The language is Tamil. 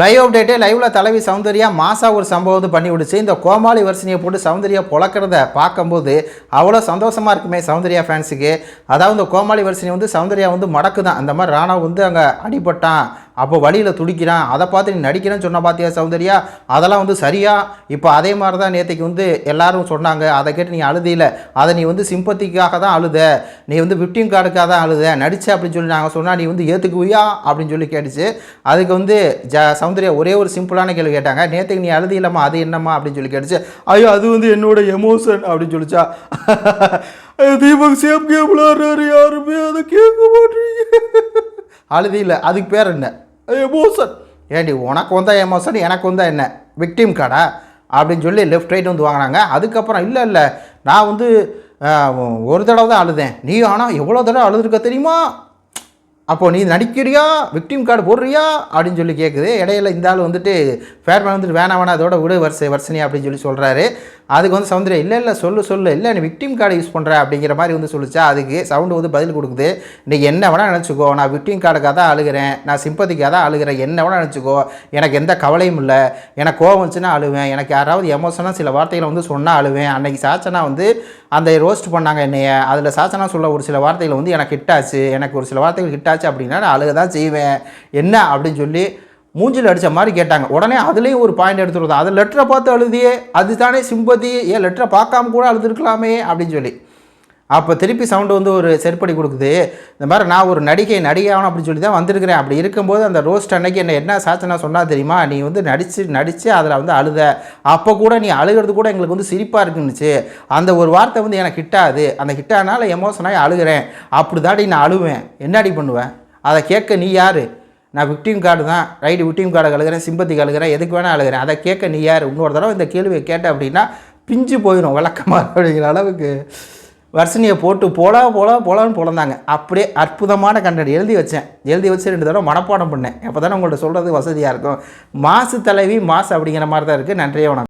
லைவ் அப்டேட்டே லைவ்ல தலைவி சௌந்தர்யா மாசா ஒரு சம்பவம் வந்து பண்ணி விடுச்சு. இந்த கோமாளி வர்ஷினியை போட்டு சௌந்தர்யா புழக்கிறத பார்க்கும்போது அவ்வளோ சந்தோஷமாக இருக்குமே சௌந்தர்யா ஃபேன்ஸுக்கு அதாவது இந்த கோமாளி வர்ஷினி வந்து சௌந்தர்யா வந்து மடக்கு தான் அந்த மாதிரி ராணா வந்து அங்கே அடிபட்டான். அப்போ வழியில் துடிக்கிறான். அதை பார்த்து நீ நடிக்கிறேன்னு சொன்ன பார்த்தியா சௌந்தர்யா? அதெல்லாம் வந்து சரியா? இப்போ அதே மாதிரி தான் நேற்றுக்கு வந்து எல்லாரும் சொன்னாங்க. அதை கேட்டு நீ அழுதியில. அதை நீ வந்து சிம்பத்திக்காக தான் அழுத. நீ வந்து விக்டிம் கார்டுக்காக தான் அழுத. நடிச்ச அப்படின்னு சொல்லி நாங்கள் சொன்னால் நீ வந்து ஏற்றுக்குவியா அப்படின்னு சொல்லி கேட்டுச்சு. அதுக்கு வந்து ஜ சௌந்தர்யா ஒரே ஒரு சிம்பிளான கேள்வி கேட்டாங்க. நேற்றுக்கு நீ அழுதியிலம்மா அது என்னம்மா? அப்படின்னு சொல்லி கேட்டுச்சு. ஐயோ அது வந்து என்னோட எமோஷன் அப்படின்னு சொல்லிச்சா. தீபக் சேம் கேம் விளாடுறாரு யாருமே? அதை கேட்க மாட்டீங்க அழுதியில். அதுக்கு பேர் என்ன? எமோஷன் ஏண்டி உனக்கு வந்தால் எமோஷன் எனக்கு வந்தால் என்ன? விக்டிம் கார்டா அப்படின்னு சொல்லி லெஃப்ட் ரைட் வந்து வாங்கினாங்க. அதுக்கப்புறம் இல்லை இல்லை. நான் வந்து ஒரு தடவை தான் அழுதேன். நீ ஆனால் எவ்வளோ தடவை அழுதுருக்க தெரியுமா? அப்போது நீ நடிக்கிறியா? விக்டிம் கார்டு போடுறியா? அப்படின்னு சொல்லி கேட்குது இடையில இந்த ஆள் வந்துட்டு ஃபேர்மேன் வந்துட்டு வேணாம் வேணாம் அதோட விடு வருஷ வருஷனி அப்படின்னு சொல்லி சொல்கிறாரு அதுக்கு வந்து சௌந்தர்யா இல்லை இல்லை சொல்லு சொல்லு. இல்லை நீ விக்டிம் கார்டு யூஸ் பண்ணுற அப்படிங்கிற மாதிரி வந்து சொல்லிச்சா. அதுக்கு சவுண்டு வந்து பதில் கொடுக்குது. நீ என்ன வேணால் நினச்சிக்கோ. நான் விக்டிம் கார்டுக்காக தான் அழுகிறேன். நான் சிம்பதிக்காக தான் அழுகிறேன். என்ன வேணால் நினச்சிக்கோ. எனக்கு எந்த கவலையும் இல்லை. எனக்கு கோவம் வந்துச்சுன்னா அழுவேன். எனக்கு யாராவது எமோஷனாக சில வார்த்தைகளை வந்து சொன்னால் அழுவேன். அன்றைக்கி சாச்சனா வந்து அந்த ரோஸ்ட் பண்ணாங்க என்னைய. அதில் சாச்சனா சொல்ல ஒரு சில வார்த்தைகளை வந்து எனக்கு ஹிட்டாச்சு எனக்கு ஒரு சில வார்த்தைகள் ஹிட்டாச்சு அப்படின்னா நான் அழுக தான் செய்வேன். என்ன அப்படின்னு சொல்லி மூஞ்சில் அடித்த மாதிரி கேட்டாங்க. உடனே அதுலேயும் ஒரு பாயிண்ட் எடுத்துருந்தோம் அதை லெட்டரை பார்த்து அழுதியே அதுதானே சிம்பதி ஏன் லெட்டரை பார்க்காம கூட அழுதுருக்கலாமே அப்படின்னு சொல்லி. அப்போ திருப்பி சவுண்டு வந்து ஒரு செருப்படி கொடுக்குது. இந்த மாதிரி நான் ஒரு நடிகை நடிகையாகணும் அப்படின்னு சொல்லி தான் வந்திருக்கிறேன். அப்படி இருக்கும்போது அந்த ரோஸ்ட் அன்னைக்கு என்ன என்ன சாச்சனா சொன்னால் தெரியுமா? நீ வந்து நடித்து நடித்து அதில் வந்து அழுத. அப்போ கூட நீ அழுகிறது கூட எங்களுக்கு வந்து சிரிப்பாக இருக்குன்னுச்சு. அந்த ஒரு வார்த்தை வந்து எனக்கு ஹிட்டாது அந்த ஹிட்டானால எமோஷனாகி அழுகிறேன். அப்படி தாடி நான் அழுவேன். என்னடி பண்ணுவேன்? அதை கேட்க நீ யார்? நான் விக்டிம் கார்டு தான். ரைட்டு விக்டிம் கார்டு அழுகிறேன். சிம்பத்தி அழுகிறேன். எதுக்கு வேணால் அழுகிறேன். அதை கேட்க நீ யார்? இன்னொரு தடவை இந்த கேள்வியை கேட்ட அப்படின்னா பிஞ்சு போயிடும் விளக்கமாக அப்படிங்கிற அளவுக்கு. வர்ஷினியை போட்டு போலா போலா போலான்னு பிறந்தாங்க அப்படியே அற்புதமான கண்டென்ட் எழுதி வச்சேன். எழுதி வச்சு ரெண்டு தடவை மனப்பாடம் பண்ணேன். அப்போ தானே உங்கள்கிட்ட சொல்கிறது வசதியாக இருக்கும். மாசு தலைவி மாசு அப்படிங்கிற மாதிரி தான் இருக்குது நன்றியே வணக்கம்.